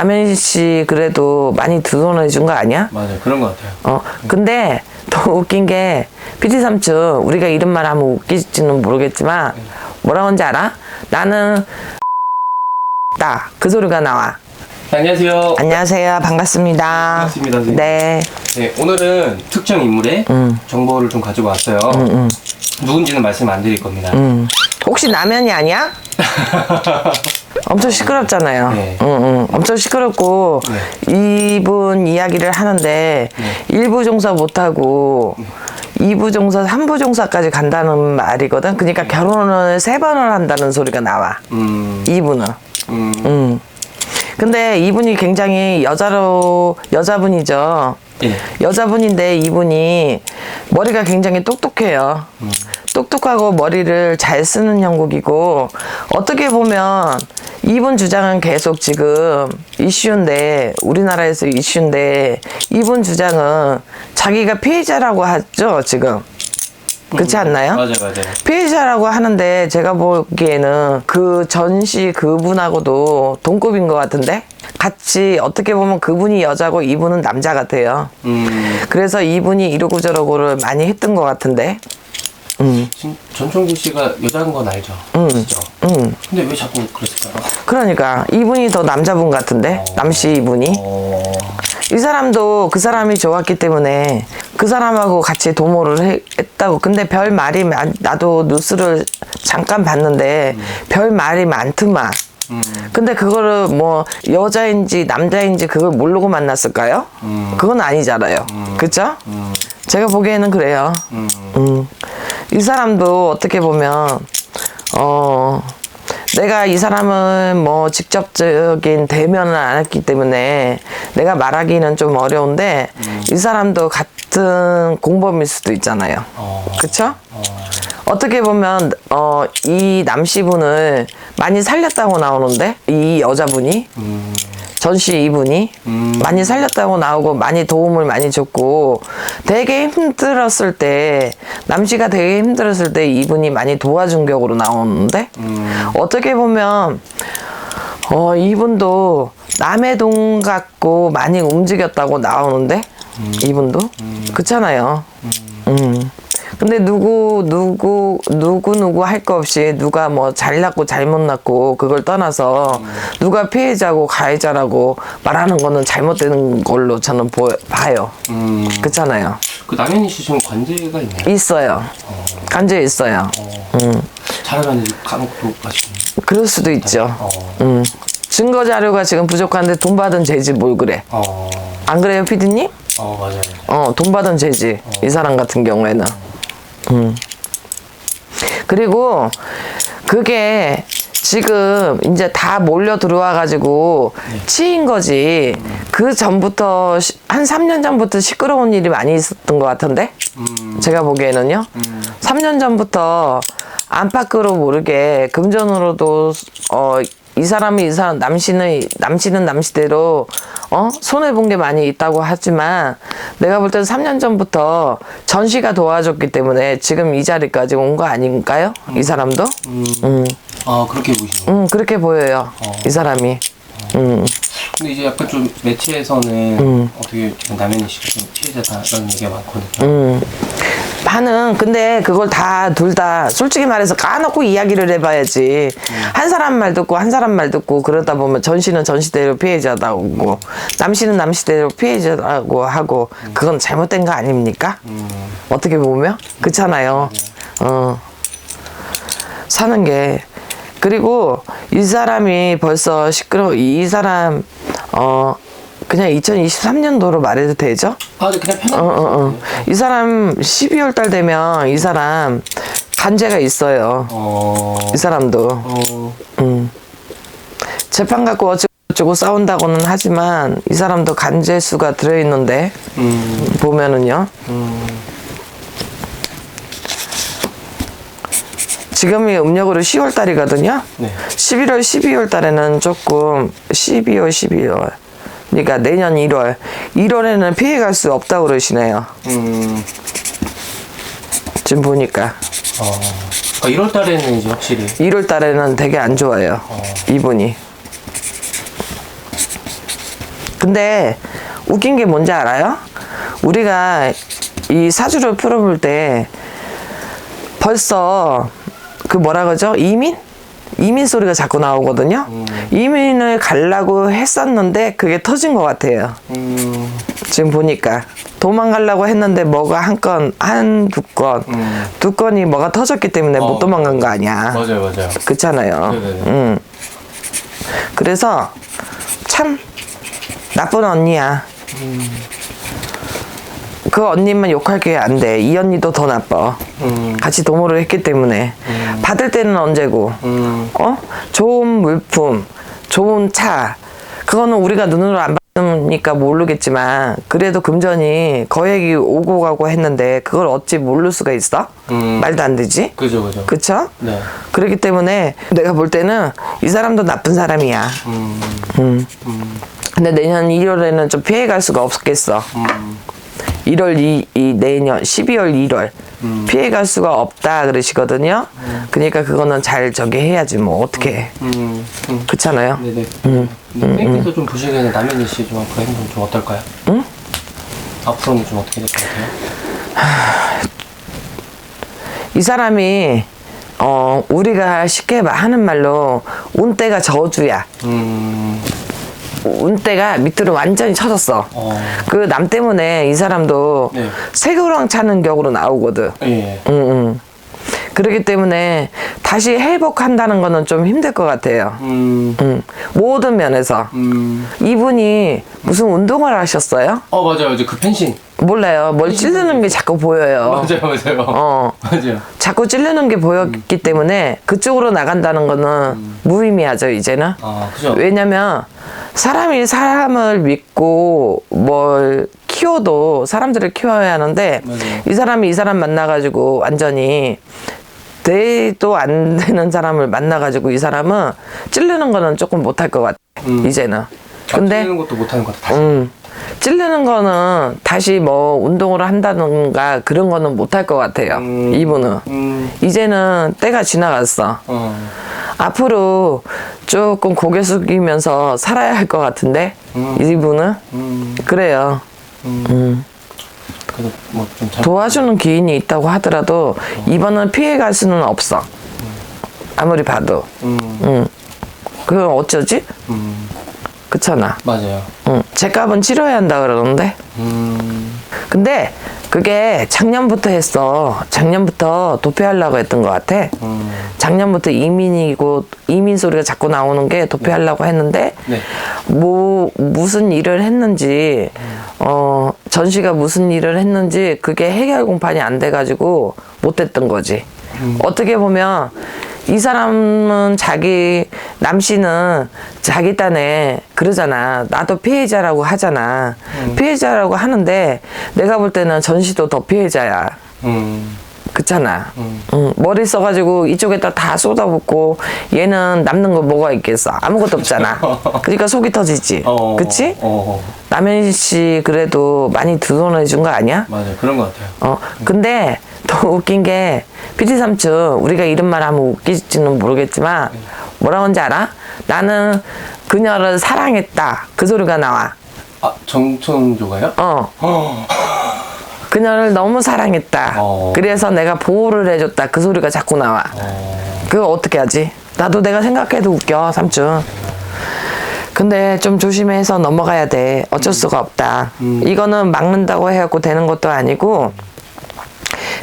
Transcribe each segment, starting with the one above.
남현 씨 그래도 많이 두손해 준 거 아니야? 맞아요. 그런 것 같아요. 어, 근데 더 웃긴 게 PT 삼촌 우리가 이런 말 하면 웃기지는 모르겠지만 뭐라고 하는지 알아? 나는 다그 소리가 나와. 네, 안녕하세요. 안녕하세요. 반갑습니다. 반갑습니다, 선생님. 네. 네, 오늘은 특정 인물의 음. 정보를 좀 가지고 왔어요. 누군지는 말씀 안 드릴 겁니다. 음. 혹시 남현이 아니야? 엄청 시끄럽잖아요. 네. 응, 응. 엄청 시끄럽고 이분 이야기를 하는데 일부 종사 못하고 이부 종사, 삼부 종사까지 간다는 말이거든. 그러니까 결혼을 세 번을 한다는 소리가 나와. 음, 이분은. 음, 음. 근데 이분이 굉장히 여자로 여자분이죠. 예. 여자분인데 이분이 머리가 굉장히 똑똑해요. 똑똑하고 머리를 잘 쓰는 형국이고 어떻게 보면 이분 주장은 계속 지금 이슈인데 우리나라에서 이슈인데 이분 주장은 자기가 피해자라고 하죠 지금 그렇지 않나요? 맞아요, 맞아요. 피해자라고 하는데 제가 보기에는 그 전시 그분하고도 동급인 것 같은데 같이 어떻게 보면 그분이 여자고 이분은 남자 같아요. 음, 그래서 이분이 이러고 저러고를 많이 했던 것 같은데. 음, 지금 전총기 씨가 여자인 건 알죠? 그죠? 음. 근데 왜 자꾸 그랬을까요? 그러니까 이분이 더 남자분 같은데 남씨 이분이 어, 이 사람도 그 사람이 좋았기 때문에 그 사람하고 같이 도모를 해- 했다고. 근데 별 말이 많, 나도 뉴스를 잠깐 봤는데 별 말이 많더만. 음, 근데 그거를 뭐 여자인지 남자인지 그걸 모르고 만났을까요? 음. 그건 아니잖아요. 그쵸? 음, 제가 보기에는 그래요. 음, 음. 이 사람도 어떻게 보면, 어, 내가 이 사람은 뭐 직접적인 대면을 안 했기 때문에 내가 말하기는 좀 어려운데 이 사람도 같은 공범일 수도 있잖아요. 어, 그쵸? 어, 어떻게 보면 어, 이 남씨분을 많이 살렸다고 나오는데 이 여자분이 음, 전씨 이분이 음. 많이 살렸다고 나오고 많이 도움을 많이 줬고 되게 힘들었을 때 남씨가 되게 힘들었을 때 이분이 많이 도와준 격으로 나오는데 음, 어떻게 보면 어 이분도 남의 돈 갖고 많이 움직였다고 나오는데 이분도 그렇잖아요. 음. 근데 누구 누구 누구 누구 할 거 없이 누가 뭐 잘났고 잘못 났고 그걸 떠나서 누가 피해자고 가해자라고 말하는 거는 잘못되는 걸로 저는 보, 봐요. 음. 그렇잖아요. 그 남현희 씨 지금 관제가 있나요? 있어요. 간제 있어요. 음. 잘하면 감옥도 가시고. 그럴 수도 있죠. 어, 음. 증거 자료가 지금 부족한데 돈 받은 죄지 뭘 그래? 어, 안 그래요, 피디님? 어, 맞아요. 어, 돈 받은 죄지. 이 사람 같은 경우에는. 음. 그리고 그게 지금 이제 다 몰려 들어와 가지고 치인 거지. 그 전부터 시- 한 3년 전부터 시끄러운 일이 많이 있었던 것 같은데. 음, 제가 보기에는요. 음, 3년 전부터 안팎으로 모르게 금전으로도 어 이 사람이 이 사람 남씨는 남씨는 남씨대로 어 손해 본 게 많이 있다고 하지만 내가 볼 때는 3년 전부터 전씨가 도와줬기 때문에 지금 이 자리까지 온 거 아닌가요? 이 사람도? 음. 음, 아, 그렇게 보시네요. 음 그렇게 보여요. 이 사람이. 음. 근데 이제 약간 좀 매체에서는 어떻게 지금 남현희 씨가 좀 피해자다 이런 얘기가 많거든요. 음. 반은 근데 그걸 다 둘 다 솔직히 말해서 까놓고 이야기를 해봐야지 한 사람 말 듣고 한 사람 말 듣고 그러다 보면 전씨는 전씨대로 피해자다고 남씨는 남씨대로 피해자라고 하고 그건 잘못된 거 아닙니까? 어떻게 보면 그렇잖아요. 어. 사는 게 그리고 이 사람이 벌써 시끄러 이 사람 어 그냥 2023년도로 말해도 되죠? 아, 네, 그냥 편하게. 어, 어, 어. 이 사람 12월 달 되면 이 사람 간제가 있어요. 어, 이 사람도. 어, 음. 재판 갖고 어쩌고 싸운다고는 하지만 이 사람도 간제 수가 들어있는데 음, 보면은요. 음, 지금이 음력으로 10월 달이거든요. 네. 11월, 12월 달에는 조금 12월, 12월. 그러니까 내년 1월. 1월에는 피해갈 수 없다고 그러시네요. 음, 지금 보니까. 어, 아, 1월 달에는 이제 확실히. 1월 달에는 되게 안 좋아요. 이분이. 근데 웃긴 게 뭔지 알아요? 우리가 이 사주를 풀어볼 때 벌써 그 뭐라 그러죠? 이민? 이민 소리가 자꾸 나오거든요. 이민을 가려고 했었는데 그게 터진 것 같아요. 음, 지금 보니까 도망가려고 했는데 뭐가 한 건, 한 두 건, 음. 두 건이 뭐가 터졌기 때문에 어. 못 도망간 거 아니야. 맞아요, 맞아요. 그렇잖아요. 네네네. 음. 그래서 참 나쁜 언니야. 그 언니만 욕할 게 안 돼. 이 언니도 더 나빠. 음, 같이 도모를 했기 때문에. 받을 때는 언제고? 음, 어? 좋은 물품 좋은 차. 그거는 우리가 눈으로 안 봤으니까 모르겠지만 그래도 금전이 거액이 오고 가고 했는데 그걸 어찌 모를 수가 있어? 음. 말도 안 되지? 그죠, 그죠. 그쵸? 네. 그렇기 때문에 내가 볼 때는 이 사람도 나쁜 사람이야. 음, 음. 음, 근데 내년 1월에는 좀 피해갈 수가 없겠어. 음, 1월 이, 이 내년 12월 1월 피해 갈 수가 없다 그러시거든요 그러니까 그거는 잘 저기 해야지 뭐 어떻게 해 음, 음. 그렇잖아요 네네. 음, 팬께서 좀 보시기에는 남현희 씨좀 앞으로 행동 좀 어떨까요? 응? 앞으로는 좀 어떻게 될 것 같아요? 이 사람이 어 우리가 쉽게 말- 하는 말로 운때가 저주야. 음, 운때가 밑으로 완전히 쳐졌어. 어, 그 남 때문에 이 사람도 네. 새우랑 차는 격으로 나오거든. 예. 응, 응. 그렇기 때문에 다시 회복한다는 거는 좀 힘들 것 같아요. 음, 응. 모든 면에서. 음. 이분이 무슨 운동을 하셨어요? 어, 맞아요. 이제 그 펜싱. 몰라요. 뭘 찌르는 게 자꾸 보여요. 맞아요, 맞아요. 어. 맞아요. 자꾸 찌르는 게 보였기 때문에 그쪽으로 나간다는 거는 무의미하죠, 이제는. 아, 그죠? 왜냐면 사람이 사람을 믿고 뭘 키워도 사람들을 키워야 하는데 맞아요. 이 사람이 이 사람 만나가지고 완전히 대도 안 되는 사람을 만나가지고 이 사람은 찌르는 거는 조금 못할 것 같아, 음. 이제는. 근데 근데 는 것도 못하는 것 같아. 다시. 음, 찌르는 거는 다시 뭐 운동을 한다든가 그런 거는 못할 것 같아요. 음. 이분은. 음, 이제는 때가 지나갔어. 어, 앞으로 조금 고개 숙이면서 살아야 할 것 같은데 음. 이분은 음, 그래요. 음. 음. 그래도 뭐좀 잘. 도와주는 기인이 있다고 하더라도 이번은 피해 갈 수는 없어. 아무리 봐도. 음, 음. 그건 어쩌지? 음, 그렇잖아. 맞아요. 응. 제 값은 치러야 한다 그러는데. 음, 근데 그게 작년부터 했어. 작년부터 도피하려고 했던 것 같아. 음, 작년부터 이민이고 이민 소리가 자꾸 나오는 게 도피하려고 했는데 네. 뭐 무슨 일을 했는지 어 전시가 무슨 일을 했는지 그게 해결 공판이 안 돼가지고 못했던 거지. 어떻게 보면 이 사람은 자기 남씨는 자기 딴에 그러잖아. 나도 피해자라고 하잖아. 피해자라고 하는데 내가 볼 때는 전시도 더 피해자야. 음, 그렇잖아. 음. 응, 머리 써가지고 이쪽에다 다 쏟아붓고 얘는 남는 거 뭐가 있겠어? 아무것도 없잖아. 그러니까 속이 터지지. 어, 그치? 어, 남현 씨 그래도 많이 두손해 준 거 아니야? 맞아요. 그런 것 같아요. 어, 근데 더 웃긴 게 피디 삼촌 우리가 이런 말 하면 웃기지는 모르겠지만 뭐라고 하는지 알아? 나는 그녀를 사랑했다. 그 소리가 나와. 아, 정천조가요? 어. 어, 그녀를 너무 사랑했다. 어. 그래서 내가 보호를 해줬다. 그 소리가 자꾸 나와. 어, 그거 어떻게 하지? 나도 내가 생각해도 웃겨, 삼촌. 근데 좀 조심해서 넘어가야 돼. 어쩔 수가 없다. 음. 이거는 막는다고 해갖고 되는 것도 아니고,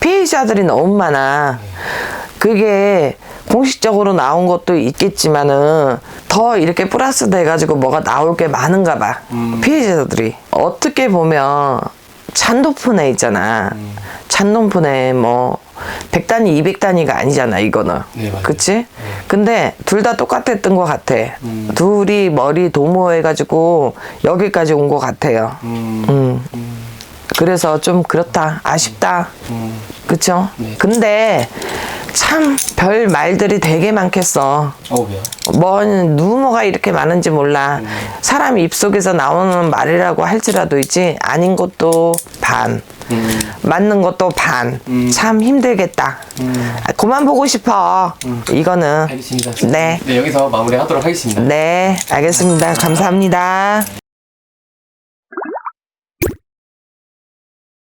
피해자들이 너무 많아. 그게 공식적으로 나온 것도 있겠지만은, 더 이렇게 플러스 돼가지고 뭐가 나올 게 많은가 봐. 음. 피해자들이. 어떻게 보면, 애 있잖아. 음. 애 뭐, 100단위, 200단위가 아니잖아, 이거는. 네, 맞아요. 그치? 근데 둘 다 똑같았던 것 같아. 음. 둘이 머리 도모해가지고 여기까지 온 것 같아요. 음, 음. 음, 그래서 좀 그렇다. 아쉽다. 음, 그쵸? 네. 근데 참 별 말들이 되게 많겠어. 어, 왜요? 뭔 루머가 이렇게 많은지 몰라. 사람 입속에서 나오는 말이라고 할지라도 있지 아닌 것도 반, 음, 맞는 것도 반. 음. 참 힘들겠다. 음. 아, 그만 보고 싶어. 이거는. 알겠습니다. 네. 네, 여기서 마무리하도록 하겠습니다. 네, 알겠습니다. 감사합니다.